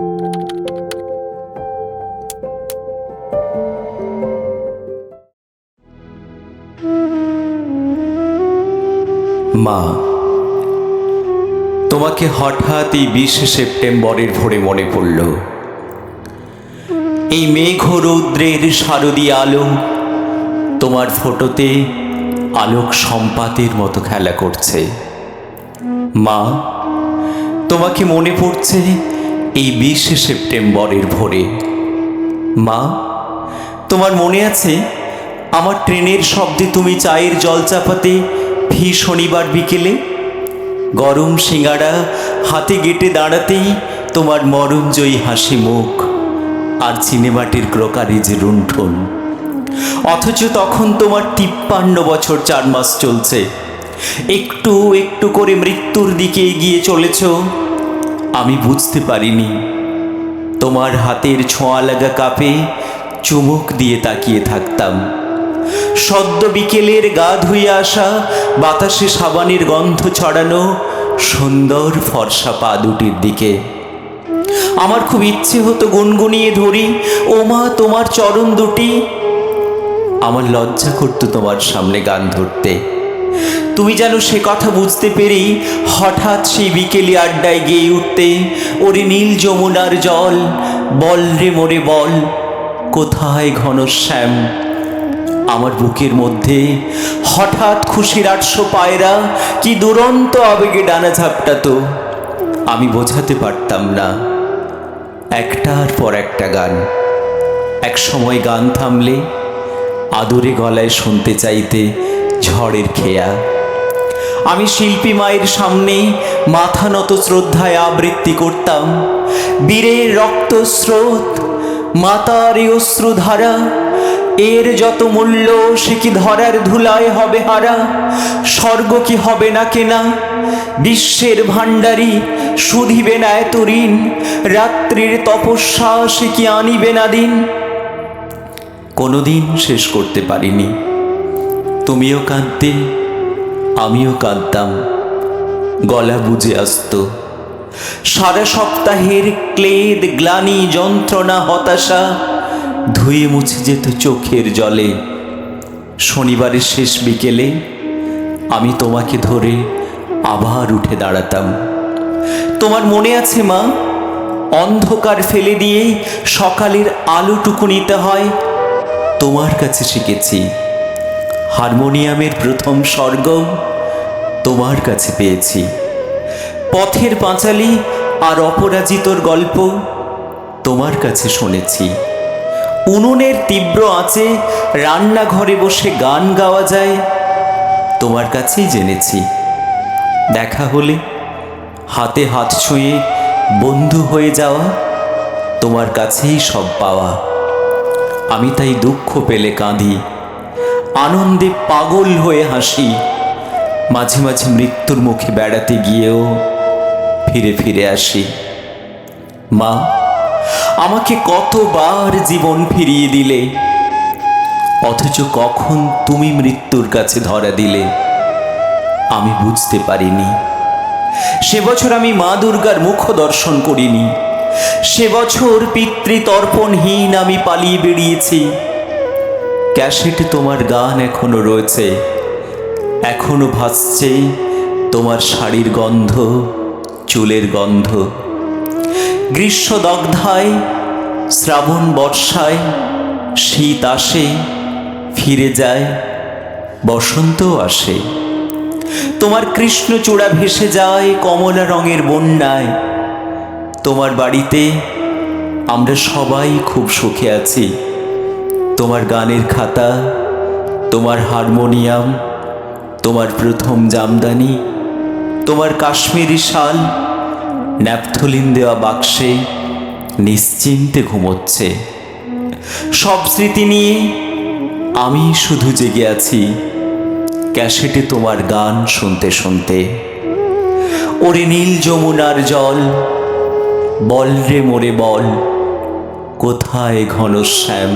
মা, তোমাকে হঠাৎ এই বিশে সেপ্টেম্বরের ভোরে মনে পড়ল। এই মেঘ রৌদ্রের শারদীয় আলো তোমার ফটোতে আলোক সম্পাতের মতো খেলা করছে। মা, তোমাকে মনে পড়ছে এই বিশে সেপ্টেম্বরের ভোরে। মা, তোমার মনে আছে, আমার ট্রেনের শব্দে তুমি চায়ের জল চাপাতে ভি শনিবার বিকেলে? গরম সিঙ্গাড়া হাতে গেটে দাঁড়াতেই তোমার মরমজয়ী হাসি মুখ আর সিনেমাটির ক্রোকারিজ রুণ্ঠন অথচ তখন তোমার তিপ্পান্ন বছর চার মাস চলছে। একটু একটু করে মৃত্যুর দিকে এগিয়ে চলেছ আমি বুঝতে পারিনি। তোমার হাতের ছোঁয়া লাগা কাপে চুমুক দিয়ে তাকিয়ে থাকতাম। সদ্য বিকেলের গা ধুয়ে আসা বাতাসে সাবানের গন্ধ ছড়ানো সুন্দর ফর্সা পা দুটির দিকে। আমার খুব ইচ্ছে হতো গুনগুনিয়ে ধরি, ও মা, তোমার চরণ দুটি। আমার লজ্জা করতো তোমার সামনে গান ধরতে। তুমি যেন সে কথা বুঝতে পেরেই হঠাৎ সেই বিকেলে আড্ডায় গিয়ে উঠতে ওরে নীল যমুনার জল, বল রে মোরে বল, কোথায় ঘনশ্যাম আমার বুকের মধ্যে হঠাৎ খুশির আটশো পায়রা, কি দুরন্ত আবেগে ডানা ঝাপটাতো। আমি বোঝাতে পারতাম না। একটার পর একটা গান। এক সময় গান থামলে আদরে গলায় শুনতে চাইতে ঝড়ের খেয়া। আমি শিল্পী মায়ের সামনে মাথা নত শ্রদ্ধায় আবৃত্তি করতাম। বীরের রক্ত স্রোত, মাতার অশ্রুধারা, এর যত মূল্য সে কি ধরার ধুলায় হবে হারা? স্বর্গ কি হবে না কেনা? বিশ্বের ভাণ্ডারি শুধিবে না এত ঋণ? রাত্রির তপস্যা সে কি আনিবে না দিন? কোনোদিন শেষ করতে পারিনি। তুমিও কাঁদতে আমিও কাঁদতাম, গলা বুঝে আসত। সারা সপ্তাহের ক্লেদ, গ্লানি, যন্ত্রণা, হতাশা ধুয়ে মুছে যেত চোখের জলে। শনিবারের শেষ বিকেলে আমি তোমাকে ধরে আবার উঠে দাঁড়াতাম। তোমার মনে আছে, মা? অন্ধকার ফেলে দিয়ে সকালের আলোটুকু নিতে হয়, তোমার কাছে শিখেছি। হারমোনিয়ামের প্রথম স্বর্গ তোমার কাছে পেয়েছি। পথের পাঁচালি আর অপরাজিতর গল্প তোমার কাছে শুনেছি। উনুনের তীব্র আঁচে রান্নাঘরে বসে গান গাওয়া যায়, তোমার কাছেই জেনেছি। দেখা হলে হাতে হাত ছুঁয়ে বন্ধু হয়ে যাওয়া তোমার কাছেই সব পাওয়া। আমি তাই দুঃখ পেলে কাঁদি, আনন্দে পাগল হয়ে হাসি। মাঝে মাঝে মৃত্যুর মুখে বেড়াতে গিয়েও ফিরে ফিরে আসি। মা, আমাকে কতবার জীবন ফিরিয়ে দিলে? অথচ কখন তুমি মৃত্যুর কাছে ধরা দিলে? আমি বুঝতে পারিনি। সে বছর আমি মা দুর্গার মুখ দর্শন করিনি। সে বছর পিতৃতর্পণহীন আমি পালিয়ে বেরিয়েছি ক্যাসেটে তোমার গান এখনও রয়েছে। এখনও ভাসছে তোমার শাড়ির গন্ধ, চুলের গন্ধ। গ্রীষ্ম দগ্ধায় শ্রাবণ বর্ষায়, শীত আসে, ফিরে যায়, বসন্তও আসে। তোমার কৃষ্ণচূড়া ভেসে যায় কমলা রঙের বন্যায়। তোমার বাড়িতে আমরা সবাই খুব সুখে আছি। তোমার গানের খাতা, তোমার হারমোনিয়াম তোমার প্রথম জামদানি, তোমার কাশ্মীরি শাল, ন্যাপথলিন দেওয়া বাক্সে নিশ্চিন্তে ঘুমোচ্ছে। সব স্মৃতি নিয়ে আমি শুধু জেগে আছি, ক্যাসেটে তোমার গান শুনতে শুনতে। ওরে নীল যমুনার জল, বল রে মোরে বল, কোথায় ঘনশ্যাম?